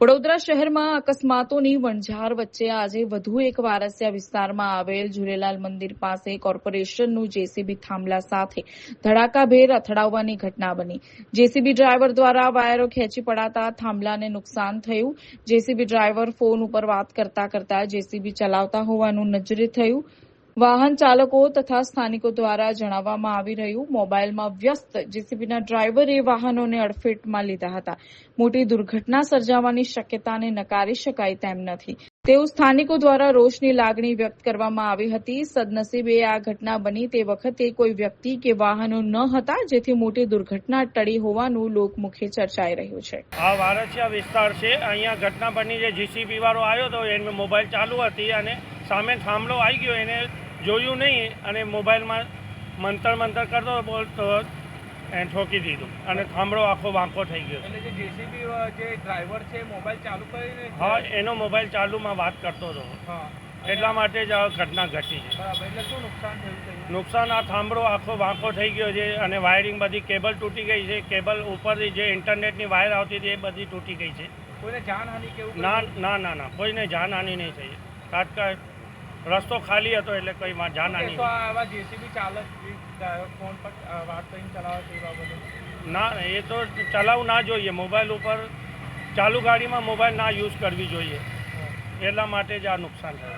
વડોદરા શહેરમાં અકસ્માતોની વણઝાર વચ્ચે આજે વધુ એક વારસિયા વિસ્તારમાં આવેલ ઝૂલેલાલ મંદિર પાસે કોર્પોરેશનનું જેસીબી થાંભલા સાથે ધડાકાભેર અથડાવવાની ઘટના બની. જેસીબી ડ્રાઈવર દ્વારા વાયરો ખેંચી પડાતા થાંભલાને નુકસાન થયું. જેસીબી ડ્રાઈવર ફોન ઉપર વાત કરતા કરતા જેસીબી ચલાવતા હોવાનું નજરે થયું. વાહન ચાલકો તથા સ્થાનિકો દ્વારા જણાવવામાં આવી રહ્યું મોબાઈલમાં વ્યસ્ત જેસીબીના ડ્રાઈવરે વાહનોને અડફેટમાં લીધા હતા. મોટી દુર્ઘટના સર્જાવાની શક્યતાને નકારી શકાય તેમ નથી. તેવું સ્થાનિકો દ્વારા રોષની લાગણી વ્યક્ત કરવામાં આવી હતી. સદનસીબે આ ઘટના બની તે વખતે કોઈ વ્યક્તિ કે વાહનો ન હતા, જેથી મોટી દુર્ઘટના ટળી હોવાનું લોકમુખે ચર્ચાઈ રહ્યું છે. આ વારસિયા વિસ્તાર છે. અહીંયા ઘટના બની જે જીસીબી વાળો આવ્યો હતો એને મોબાઈલ ચાલુ હતી અને સામે થાંભલો આવી ગયો. એને જોયું નહીં અને મોબાઈલમાં મંતર મંતર કરતો બોલતો ઠોકી દીધું અને થાંભળો આખો વાંકો થઈ ગયો. એટલે જે જેસીબી જે ડ્રાઈવર છે મોબાઈલ ચાલુ કરીને હા એનો મોબાઈલ ચાલુમાં વાત કરતો હતો. હા. એટલા માટે જ આ ઘટના ઘટી છે. બરાબર એટલે શું નુકસાન થયું નુકસાન આ થાંભળો આખો વાંકો થઈ ગયો છે અને વાયરિંગ બધી કેબલ તૂટી ગઈ છે. કેબલ ઉપરથી જે ઇન્ટરનેટની વાયર આવતી હતી એ બધી તૂટી ગઈ છે. કોઈને જાનહાનિ કેવું ના ના ના ના કોઈને જાનહાનિ નહીં થઈ. તાત્કાળ રસ્તો ખાલી હતો એટલે કોઈ માં જાનહાની તો આવા જેસીબી ચાલક ફોન પર વાત કરીને ચલાવે બાબતે? ના એ તો ચલાવવું ના જોઈએ. મોબાઈલ ઉપર ચાલુ ગાડીમાં મોબાઈલ ના યુઝ કરવી જોઈએ. એટલા માટે જ આ નુકસાન થયું.